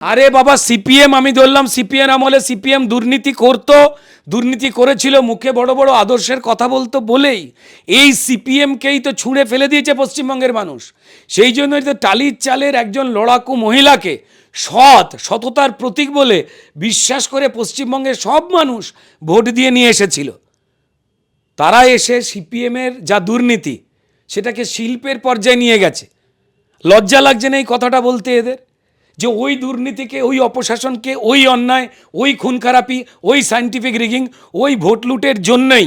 আরে বাবা সিপিএম আমি ধরলাম সিপিএম আমলে সিপিএম দুর্নীতি করতো, দুর্নীতি করেছিল, মুখে বড় বড় আদর্শের কথা বলতো বলেই। এই সিপিএমকেই তো ছুঁড়ে ফেলে দিয়েছে পশ্চিমবঙ্গের মানুষ। সেই জন্যই তো টালির চালের একজন লড়াকু মহিলাকে সৎ, সততার প্রতীক বলে বিশ্বাস করে পশ্চিমবঙ্গের সব মানুষ ভোট দিয়ে নিয়ে এসেছিল। তারা এসে সিপিএমের যা দুর্নীতি, সেটাকে শিল্পের পর্যায়ে নিয়ে গেছে। লজ্জা লাগছে না এই কথাটা বলতে এদের? যে ওই দুর্নীতিকে, ওই অপশাসনকে, ওই অন্যায়, ওই খুন খারাপি ওই সায়েন্টিফিক রিগিং ওই ভোট লুটের জন্যই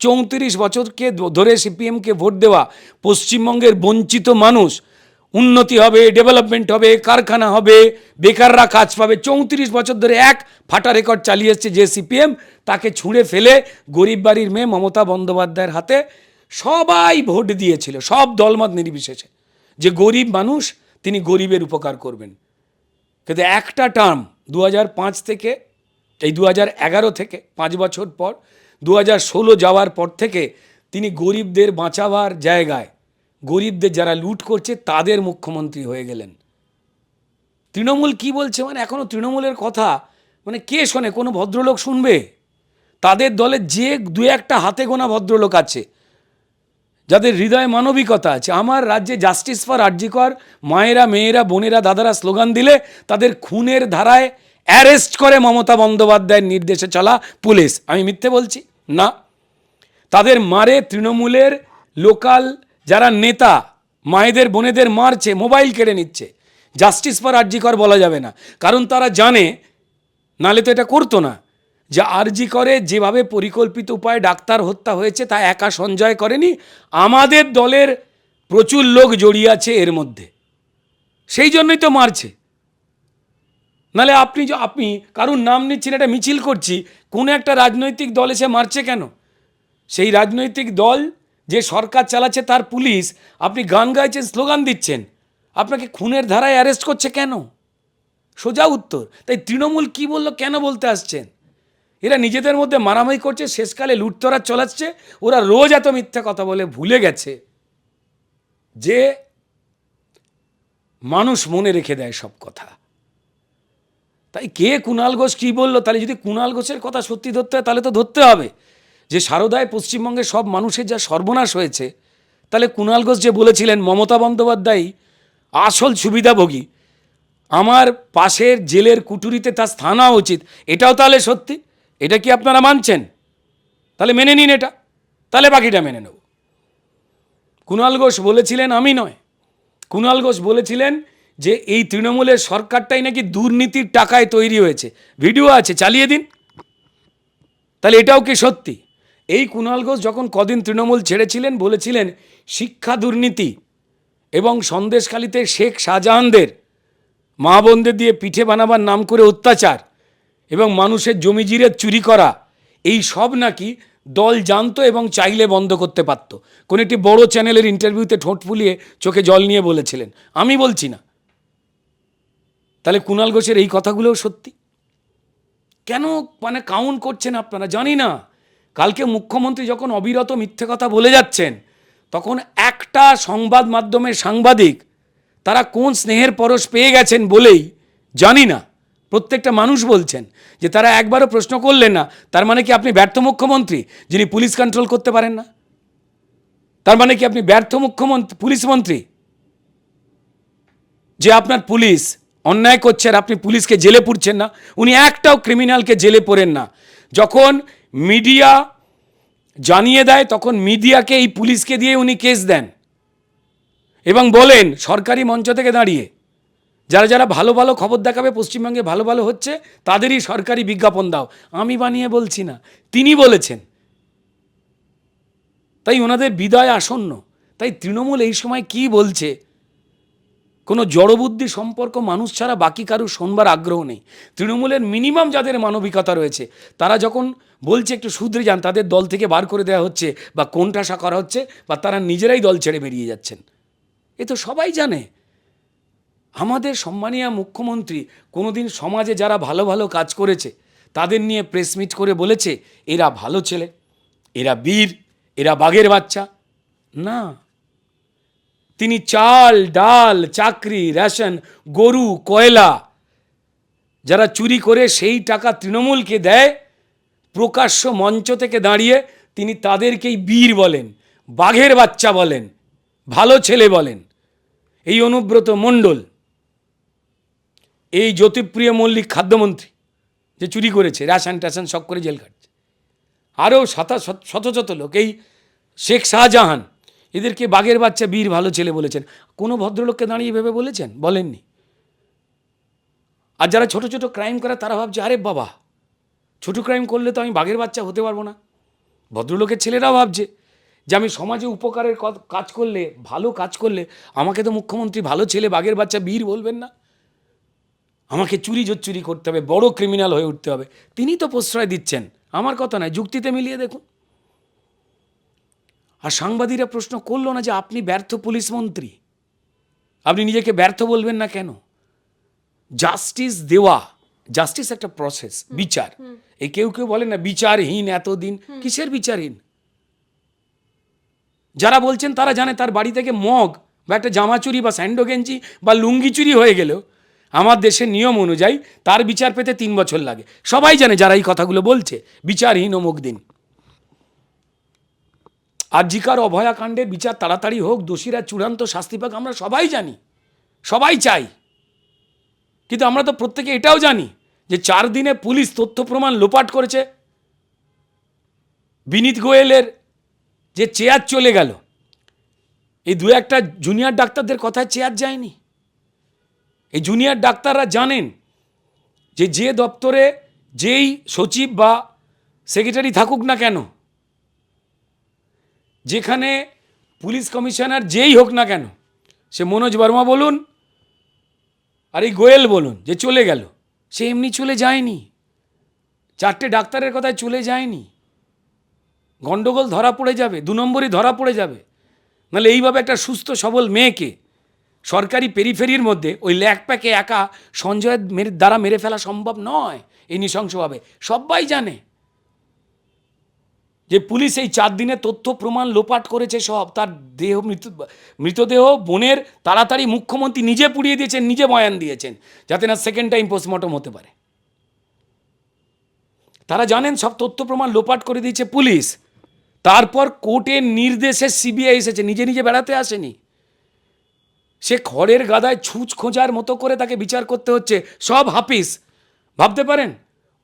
চৌত্রিশ বছরকে ধরে সিপিএমকে ভোট দেওয়া পশ্চিমবঙ্গের বঞ্চিত মানুষ। উন্নতি হবে ডেভেলপমেন্ট হবে, কারখানা হবে, বেকাররা কাজ পাবে। চৌত্রিশ বছর ধরে এক ফাটা রেকর্ড চালিয়ে এসছে যে সিপিএম, তাকে ছুঁড়ে ফেলে গরিব বাড়ির মেয়ে মমতা বন্দ্যোপাধ্যায়ের হাতে সবাই ভোট দিয়েছিল, সব দলমত নির্বিশেষে। যে গরিব মানুষ, তিনি গরিবের উপকার করবেন। কিন্তু একটা টার্ম দু থেকে, এই দু থেকে পাঁচ বছর পর দু যাওয়ার পর থেকে তিনি গরিবদের বাঁচাবার জায়গায়, গরিবদের যারা লুট করছে তাদের মুখ্যমন্ত্রী হয়ে গেলেন। তৃণমূল কি বলছে মানে এখনও তৃণমূলের কথা মানে কে শোনে, কোনো ভদ্রলোক শুনবে? তাদের দলে যে দু একটা হাতে গোনা ভদ্রলোক আছে যাদের হৃদয়ে মানবিকতা আছে, আমার রাজ্যে জাস্টিস ফর আরজিকর মায়েরা, মেয়েরা, বোনেরা, দাদারা স্লোগান দিলে তাদের খুনের ধারায় অ্যারেস্ট করে মমতা বন্দ্যোপাধ্যায়ের নির্দেশে চলা পুলিশ। আমি মিথ্যে বলছি? না। তাদের মারে তৃণমূলের লোকাল যারা নেতা, মায়েদের, বোনেদের মারছে, মোবাইল কেড়ে নিচ্ছে। জাস্টিস ফর আরজিকর বলা যাবে না। কারণ তারা জানে, নালে তো এটা করতো না। যে আরজি করে, যেভাবে পরিকল্পিত উপায়ে ডাক্তার হত্যা হয়েছে তা একা সঞ্জয় করেনি, আমাদের দলের প্রচুর লোক জড়িয়ে আছে এর মধ্যে। সেই জন্যই তো মারছে। নালে আপনি আপনি কারুর নাম নিচ্ছেন, এটা মিছিল করছি, কোন একটা রাজনৈতিক দল এসে মারছে কেন? সেই রাজনৈতিক দল যে সরকার চালাচ্ছে তার পুলিশ, আপনি গান গাইছেন, স্লোগান দিচ্ছেন, আপনাকে খুনের ধারায় অ্যারেস্ট করছে কেন? সোজা উত্তর, তাই তৃণমূল কি বলল, কেন বলতে আসছেন? এরা নিজেদের মধ্যে মারামারি করছে, শেষকালে লুটতরা চলাচ্ছে, ওরা রোজ এত মিথ্যা কথা বলে ভুলে গেছে যে মানুষ মনে রেখে দেয় সব কথা। তাই কে কুণাল ঘোষ কী বলল? তাহলে যদি কুণাল ঘোষের কথা সত্যি ধরতে হয়, তাহলে তো ধরতে হবে। যে সারদায় পশ্চিমবঙ্গের সব মানুষের যা সর্বনাশ হয়েছে, তাহলে কুণাল ঘোষ যে বলেছিলেন, মমতা বন্দ্যোপাধ্যায় আসল সুবিধাভোগী, আমার পাশের জেলের কুটুরিতে তার স্থান হওয়া উচিত, এটাও তাহলে সত্যি? এটা কি আপনারা মানছেন? তাহলে মেনে নিন এটা। তাহলে বাকিটা মেনে নেব। কুণাল ঘোষ বলেছিলেন, আমি নয়। কুণাল ঘোষ বলেছিলেন যে এই তৃণমূলের সরকারটাই নাকি দুর্নীতির টাকায় তৈরি হয়েছে। ভিডিও আছে, চালিয়ে দিন। তাহলে এটাও কি সত্যি? এই কুণাল ঘোষ যখন কদিন তৃণমূল ছেড়েছিলেন, বলেছিলেন, শিক্ষা দুর্নীতি এবং সন্দেশখালিতে শেখ শাহজাহানদের মা বোনদের দিয়ে পিঠে বানাবার নাম করে অত্যাচার। এবং মানুষের জমি জিরে চুরি করা, এই সব নাকি দল জানতো এবং চাইলে বন্ধ করতে পারত। কোনো একটি বড় চ্যানেলের ইন্টারভিউতে ঠোঁট ফুলিয়ে চোখে জল নিয়ে বলেছিলেন, আমি বলছি না। তাহলে কুণাল ঘোষের এই কথাগুলোও সত্যি? কেন মানে কাউন্ট করছেন আপনারা? জানি না। কালকে মুখ্যমন্ত্রী যখন অবিরত মিথ্যে কথা বলে যাচ্ছেন, তখন একটা সংবাদ মাধ্যমের সাংবাদিক তারা কোন স্নেহের পরশ পেয়ে গেছেন বলেই, জানি না। প্রত্যেকটা মানুষ বলছেন যে তারা একবারও প্রশ্ন করলেন না। তার মানে কি আপনি ব্যর্থ মুখ্যমন্ত্রী, যিনি পুলিশ কন্ট্রোল করতে পারেন না? তার মানে কি আপনি ব্যর্থ মুখ্যমন্ত্রী, পুলিশ মন্ত্রী? যে আপনার পুলিশ অন্যায় করছে আর আপনি পুলিশকে জেলে পুরছেন না, উনি একটাও ক্রিমিনালকে জেলে পড়েন না। যখন মিডিয়া জানিয়ে দেয়, তখন মিডিয়াকে এই পুলিশকে দিয়ে উনি কেস দেন। এবং বলেন, সরকারি মঞ্চ থেকে দাঁড়িয়ে যারা যারা ভালো ভালো খবর দেখাবে, পশ্চিমবঙ্গে ভালো ভালো হচ্ছে, তাদেরই সরকারি বিজ্ঞাপন দাও। আমি বানিয়ে বলছি না, তিনি বলেছেন। তাই ওনাদের বিদায় আসন্ন। তাই তৃণমূল এই সময় কি বলছে? কোনো জড়বুদ্ধি সম্পর্ক মানুষ ছাড়া বাকি কারও শোনবার আগ্রহ নেই। তৃণমূলের মিনিমাম যাদের মানবিকতা রয়েছে, তারা যখন বলছে একটু শুধরে যান, তাদের দল থেকে বার করে দেওয়া হচ্ছে বা কোনঠাসা করা হচ্ছে, বা তারা নিজেরাই দল ছেড়ে বেরিয়ে যাচ্ছেন। এ তো সবাই জানে। আমাদের সম্মানীয় মুখ্যমন্ত্রী কোনোদিন সমাজে যারা ভালো ভালো কাজ করেছে, তাদের নিয়ে প্রেস মিট করে বলেছে, এরা ভালো ছেলে, এরা বীর, এরা বাঘের বাচ্চা। না। তিনি চাল, ডাল, চাকরি, রেশন, গরু, কয়লা, যারা চুরি করে সেই টাকা তৃণমূলকে দেয়, প্রকাশ্য মঞ্চ থেকে দাঁড়িয়ে তিনি তাদেরকেই বীর বলেন, বাঘের বাচ্চা বলেন, ভালো ছেলে বলেন। এই অনুব্রত মণ্ডল এই জ্যোতিপ্রিয় মল্লিক খাদ্যমন্ত্রী যে চুরি করেছে, রেশন ট্যাশন সব করে জেল কাটছে আরও শত শত- লোক, এই শেখ শাহজাহান, এদেরকে বাঘের বাচ্চা বীর ভালো ছেলে বলেছেন। কোনো ভদ্রলোককে দাঁড়িয়ে ভেবে বলেছেন? বলেননি। আর যারা ছোট ছোট ক্রাইম করে, তারা ভাবছে, আরে বাবা, ছোট ক্রাইম করলে তো আমি বাঘের বাচ্চা হতে পারব না। ভদ্রলোকের ছেলেরাও ভাবছে যে, আমি সমাজে উপকারের কাজ করলে, ভালো কাজ করলে আমাকে তো মুখ্যমন্ত্রী ভালো ছেলে, বাঘের বাচ্চা বীর বলবেন না? আমাকে চুরি চুরি করতে হবে বড় ক্রিমিনাল হয়ে উঠতে হবে। তিনি তো প্রশ্রয় দিচ্ছেন। আমার কথা নয় যুক্তিতে মিলিয়ে দেখুন। আর সাংবাদিকরা প্রশ্ন করল না যে আপনি ব্যর্থ পুলিশ মন্ত্রী। আপনি নিজেকে ব্যর্থ বলবেন না কেন? জাস্টিস দেওয়া জাস্টিস একটা প্রসেস বিচার। এই কেউ কেউ বলে না বিচারহীন এতদিন। কিসের বিচারহীন? যারা বলছেন তারা জানে তার বাড়ি থেকে মগ বা একটা জামা চুরি বা স্যান্ডো গেঞ্জি বা লুঙ্গি চুরি হয়ে গেলেও আমার দেশের নিয়ম অনুযায়ী তার বিচার পেতে তিন বছর লাগে। সবাই জানে যারা এই কথাগুলো বলছে, বিচারহীন অমুক দিন। আর জিকার অভয়াকাণ্ডের বিচার তাড়াতাড়ি হোক, দোষীরা চূড়ান্ত শাস্তি পাক, আমরা সবাই জানি। সবাই চাই। কিন্তু আমরা তো প্রত্যেকে এটাও জানি যে চার দিনে পুলিশ তথ্য প্রমাণ লোপাট করেছে। বিনীত গোয়েলের যে চেয়ার চলে গেল, এই দু একটা জুনিয়র ডাক্তারদের কথায় চেয়ার যায়নি। এই জুনিয়র ডাক্তাররা জানেন যে যে দপ্তরে যেই সচিব বা সেক্রেটারি থাকুক না কেন, যেখানে পুলিশ কমিশনার যেই হোক না কেন, সে মনোজ বর্মা বলুন আর এই গোয়েল বলুন যে চলে গেল, সে এমনি চলে যায়নি, চারটে ডাক্তারের কথায় চলে যায়নি, গন্ডগোল ধরা পড়ে যাবে, দু নম্বরই ধরা পড়ে যাবে, নাহলে এইভাবে একটা সুস্থ সবল মেয়েকে সরকারি পেরিফেরির মধ্যে ওই ল্যাক প্যাকে একা সঞ্জয়ের মেরে, দ্বারা মেরে ফেলা সম্ভব নয় এই নৃশংসভাবে। সবাই জানে যে পুলিশ এই চার দিনে তথ্য, প্রমাণ লোপাট করেছে সব। তার দেহ, মৃত, মৃতদেহ, বোনের তাড়াতাড়ি মুখ্যমন্ত্রী নিজে পুড়িয়ে দিয়েছেন, নিজে বয়ান দিয়েছেন, যাতে না সেকেন্ড টাইম পোস্টমর্টম হতে পারে। তারা জানেন সব তথ্য, প্রমাণ লোপাট করে দিয়েছে পুলিশ। তারপর কোর্টের নির্দেশে সিবিআই এসেছে, নিজে নিজে বেড়াতে আসেনি। সে খড়ের গাদায় ছুঁচ খোঁজার মতো করে তাকে বিচার করতে হচ্ছে। সব হাফিস ভাবতে পারেন?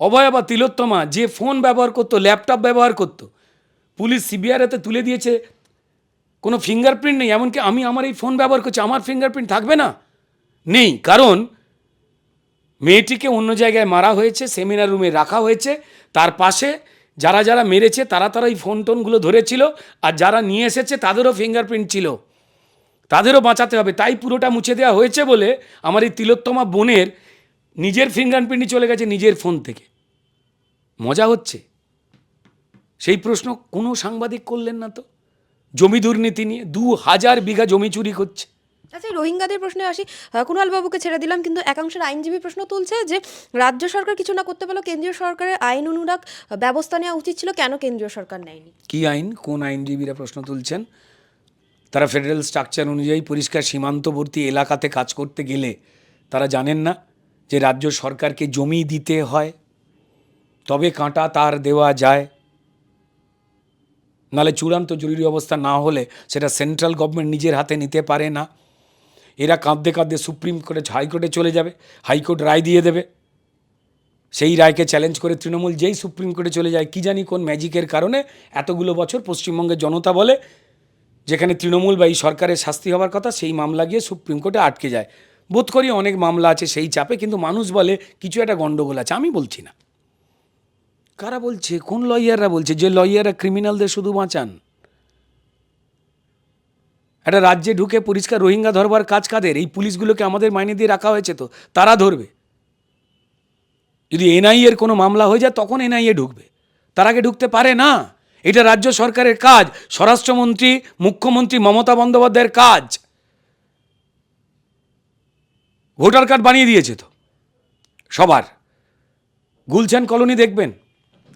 অভয়া বা তিলোত্তমা যে ফোন ব্যবহার করতো, ল্যাপটপ ব্যবহার করতো, পুলিশ সিবিআর হাতে তুলে দিয়েছে। কোনো ফিঙ্গারপ্রিন্ট নেই, এমনকি আমি আমার এই ফোন ব্যবহার করছি, আমার ফিঙ্গারপ্রিন্ট থাকবে না? নেই, কারণ মেয়েটিকে অন্য জায়গায় মারা হয়েছে সেমিনার রুমে রাখা হয়েছে। তার পাশে যারা যারা মেরেছে, তারা তারা এই ফোন টোনগুলো ধরেছিল, আর যারা নিয়ে এসেছে, তাদেরও ফিঙ্গারপ্রিন্ট ছিল। তাদেরও বাঁচাতে হবে। তাই পুরোটা মুছে দেওয়া হয়েছে বলে আমার এই তিলোত্তমা বোনের নিজের ফিঙ্গারপ্রিন্টই চলে গেছে নিজের ফোন থেকে। মজা হচ্ছে। সেই প্রশ্ন কোনো সাংবাদিক করলেন না তো? জমি দুর্নীতি নিয়ে দু হাজার বিঘা জমি চুরি করছে। আচ্ছা রোহিঙ্গাদের প্রশ্নে আসি। আহ, কুণাল বাবুকে ছেড়ে দিলাম কিন্তু একাংশের আইনজীবী প্রশ্ন তুলছে যে রাজ্য সরকার কিছু না করতে পারলেও কেন্দ্রীয় সরকারের আইন অনুরাগ ব্যবস্থা নেওয়া উচিত ছিল কেন কেন্দ্রীয় সরকার নেয়নি? কি আইন? কোন আইনজীবীরা প্রশ্ন তুলছেন? তারা ফেডারেল স্ট্রাকচার অনুযায়ী পরিষ্কার সীমান্তবর্তী এলাকাতে কাজ করতে গেলে তারা জানেন না যে রাজ্য সরকারকে জমি দিতে হয়, তবে কাঁটা তার দেওয়া যায়। নালে চূড়ান্ত জরুরি অবস্থা না হলে সেটা সেন্ট্রাল গভর্নমেন্ট নিজের হাতে নিতে পারে না। এরা কাঁদতে কাঁদতে সুপ্রিম কোর্টে, হাইকোর্টে চলে যাবে, হাইকোর্ট রায় দিয়ে দেবে। সেই রায়কে চ্যালেঞ্জ করে তৃণমূল যেই সুপ্রিম কোর্টে চলে যায়, কি জানি কোন ম্যাজিকের কারণে এতগুলো বছর পশ্চিমবঙ্গের জনতা বলে যেখানে তৃণমূল বা এই সরকারের শাস্তি হওয়ার কথা, সেই মামলা গিয়ে সুপ্রিম কোর্টে আটকে যায়। বোধ করি অনেক মামলা আছে সেই চাপে, কিন্তু মানুষ বলে কিছু একটা গণ্ডগোল আছে, আমি বলছি না। কারা বলছে? কোন লয়াররা বলছে? যে লয়াররা ক্রিমিনালদের শুধু বাঁচান? একটা রাজ্যে ঢুকে পরিষ্কার রোহিঙ্গা ধরবার কাজ কাদের? এই পুলিশগুলোকে আমাদের মাইনে দিয়ে রাখা হয়েছে তো, তারা ধরবে। যদি এনআইএর কোনো মামলা হয়ে যায়, তখন এনআইএ ঢুকবে। তার আগে ঢুকতে পারে না। এটা রাজ্য সরকারের কাজ, স্বরাষ্ট্রমন্ত্রী, মুখ্যমন্ত্রী মমতা বন্দ্যোপাধ্যায়ের কাজ। ভোটার কার্ড বানিয়ে দিয়েছে তো, সবার। গুলশান কলোনি দেখবেন,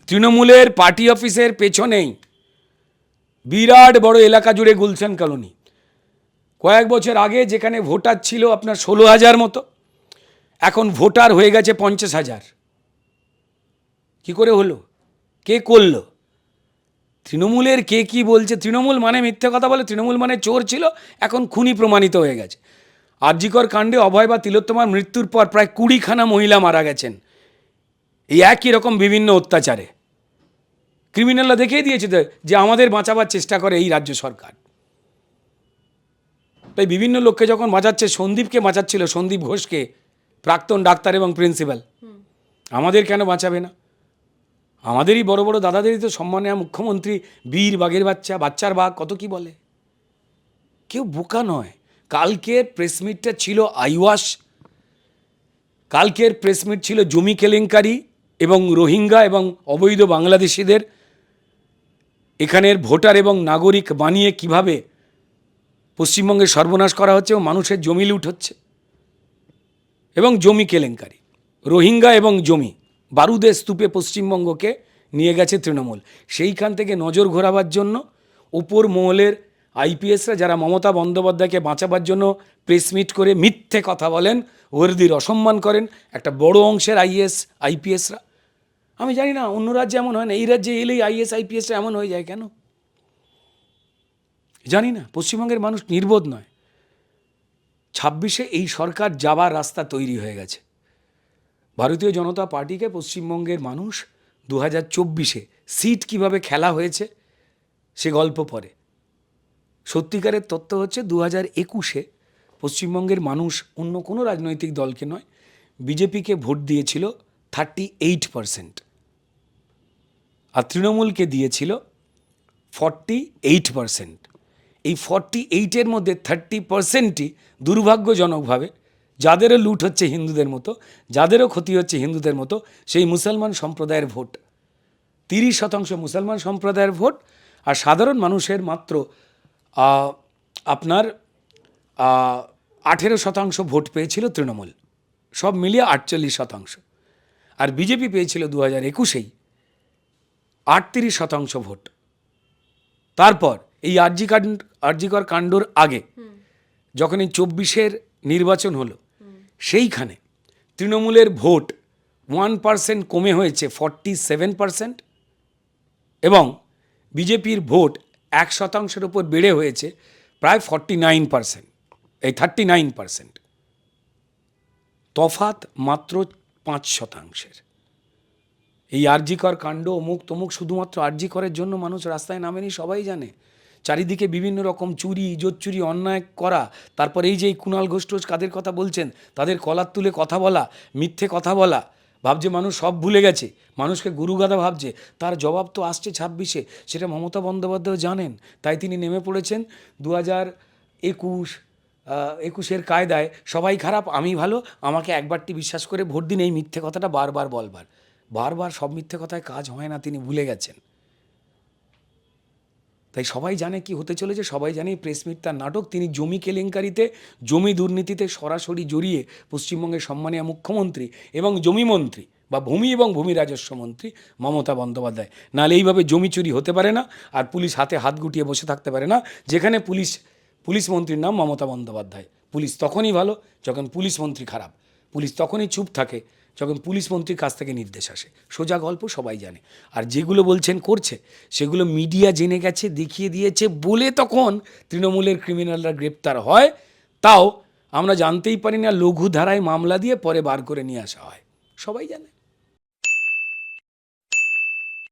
তৃণমূলের পার্টি অফিসের পেছনেই। বিরাট বড় এলাকা জুড়ে গুলশান কলোনি। কয়েক বছর আগে যেখানে ভোটার ছিল আপনার ষোলো হাজার মতো, এখন ভোটার হয়ে গেছে পঞ্চাশ হাজার। কি করে হলো? কে করল? তৃণমূলের কে কি বলছে? তৃণমূল মানে মিথ্যে কথা বলে তৃণমূল মানে চোর ছিল এখন খুনি প্রমাণিত হয়ে গেছে। আরজিকর কাণ্ডে অভয় বা তিলোত্তমার মৃত্যুর পর প্রায় কুড়িখানা মহিলা মারা গেছেন। এই একই রকম বিভিন্ন অত্যাচারে। ক্রিমিনালরা দেখিয়ে দিয়েছে তো যে আমাদের বাঁচাবার চেষ্টা করে এই রাজ্য সরকার। তাই বিভিন্ন লোককে যখন বাঁচাচ্ছে সন্দীপকে বাঁচাচ্ছিল সন্দীপ ঘোষকে প্রাক্তন ডাক্তার এবং প্রিন্সিপাল। আমাদের কেন বাঁচাবে না? আমাদেরই বড় বড় দাদাদেরই তো সম্মানীয় মুখ্যমন্ত্রী, বীর, বাঘের বাচ্চা, বাচ্চার বাঘ, কত কি বলে? কেউ বোকা নয়। কালকের প্রেস মিটটা ছিল আইওয়াস, কালকের প্রেস মিট ছিল জমি কেলেঙ্কারি এবং রোহিঙ্গা এবং অবৈধ বাংলাদেশিদের। এখানের ভোটার এবং নাগরিক বানিয়ে কীভাবে পশ্চিমবঙ্গে সর্বনাশ করা হচ্ছে ও মানুষের জমি লুট হচ্ছে। এবং জমি কেলেঙ্কারি, রোহিঙ্গা এবং জমি। বারুদের স্তূপে পশ্চিমবঙ্গকে নিয়ে গেছে তৃণমূল। সেইখান থেকে নজর ঘোরাবার জন্য ওপর মহলের আইপিএসরা যারা মমতা বন্দ্যোপাধ্যায়কে বাঁচাবার জন্য প্রেস মিট করে মিথ্যে কথা বলেন ওরদির অসম্মান করেন একটা বড় অংশের আইএস, আইপিএসরা। আমি জানি না, অন্য রাজ্যে এমন হয় না, এই রাজ্যে এলেই আইএস, আইপিএসরা এমন হয়ে যায় কেন? জানি না, পশ্চিমবঙ্গের মানুষ নির্বোধ নয়। ছাব্বিশে এই সরকার যাবার রাস্তা তৈরি হয়ে গেছে। ভারতীয় জনতা পার্টিকে পশ্চিমবঙ্গের মানুষ দু হাজার চব্বিশে সিট কীভাবে খেলা হয়েছে সে গল্প পরে। সত্যিকারের তত্ত্ব হচ্ছে দু হাজার একুশে পশ্চিমবঙ্গের মানুষ অন্য কোনো রাজনৈতিক দলকে নয়, বিজেপিকে ভোট দিয়েছিল থার্টি এইট পারসেন্ট। আর তৃণমূলকে দিয়েছিল ফর্টি এইট পারসেন্ট। এই ফর্টি এইটের মধ্যে থার্টি পারসেন্টই দুর্ভাগ্যজনকভাবে যাদেরও লুট হচ্ছে হিন্দুদের মতো যাদেরও ক্ষতি হচ্ছে হিন্দুদের মতো সেই মুসলমান সম্প্রদায়ের ভোট। তিরিশ শতাংশ মুসলমান সম্প্রদায়ের ভোট আর সাধারণ মানুষের মাত্র আপনার আঠেরো শতাংশ ভোট পেয়েছিল তৃণমূল। সব মিলিয়ে আটচল্লিশ শতাংশ। আর বিজেপি পেয়েছিল দু হাজার একুশেই আটত্রিশ শতাংশ ভোট। তারপর এই আরজি কাণ্ড আরজিকর কাণ্ডর আগে যখন এই চব্বিশের নির্বাচন হলো সেইখানে তৃণমূলের ভোট ওয়ান পার্সেন্ট কমে হয়েছে ফর্টি সেভেন পার্সেন্ট এবং বিজেপির ভোট এক শতাংশের উপর বেড়ে হয়েছে প্রায় ফর্টি নাইন পার্সেন্ট এই থার্টি নাইন পার্সেন্ট। তফাত মাত্র পাঁচ শতাংশের। এই আরজিকর কাণ্ড অমুক তমুক শুধুমাত্র আরজিকরের জন্য মানুষ রাস্তায় নামেনি, সবাই জানে। চারিদিকে বিভিন্ন রকম চুরি চুরি অন্যায় করা, তারপর এই যে এই কুণাল ঘোষ টোষ কাদের কথা বলছেন, তাদের কলার তুলে কথা বলা, মিথ্যে কথা বলা, ভাবছে মানুষ সব ভুলে গেছে, মানুষকে গুরুগাদা ভাবছে, তার জবাব তো আসছে ছাব্বিশে, সেটা মমতা বন্দ্যোপাধ্যায় জানেন, তাই তিনি নেমে পড়েছেন দু হাজার একুশ একুশের কায়দায়, সবাই খারাপ, আমি ভালো, আমাকে একবারটি বিশ্বাস করে ভোট দিন, এই মিথ্যে কথাটা বারবার বলবার, বারবার সব মিথ্যে কথায় কাজ হয় না, তিনি ভুলে গেছেন। তাই সবাই জানে কি হতে চলেছে, সবাই জানে প্রেস মিট তার নাটক। তিনি জমি কেলেঙ্কারিতে, জমি দুর্নীতিতে সরাসরি জড়িয়ে পশ্চিমবঙ্গের সম্মানীয় মুখ্যমন্ত্রী এবং জমিমন্ত্রী বা ভূমি এবং ভূমি রাজস্ব মন্ত্রী মমতা বন্দ্যোপাধ্যায়। নাহলে এইভাবে জমি চুরি হতে পারে না আর পুলিশ হাতে হাত গুটিয়ে বসে থাকতে পারে না, যেখানে পুলিশ পুলিশ মন্ত্রীর নাম মমতা বন্দ্যোপাধ্যায়। পুলিশ তখনই ভালো যখন পুলিশ মন্ত্রী খারাপ। পুলিশ তখনই চুপ থাকে। যখন পুলিশ মন্ত্রীর কাছ থেকে নির্দেশ আসে। সোজা গল্প সবাই জানে। আর যেগুলো বলছেন করছে, সেগুলো মিডিয়া জেনে গেছে, দেখিয়ে দিয়েছে, বলে তখন তৃণমূলের ক্রিমিনালরা গ্রেপ্তার হয়। তাও আমরা জানতেই পারি না লঘু ধারায় মামলা দিয়ে পরে বার করে নিয়ে আসা হয়। সবাই জানে।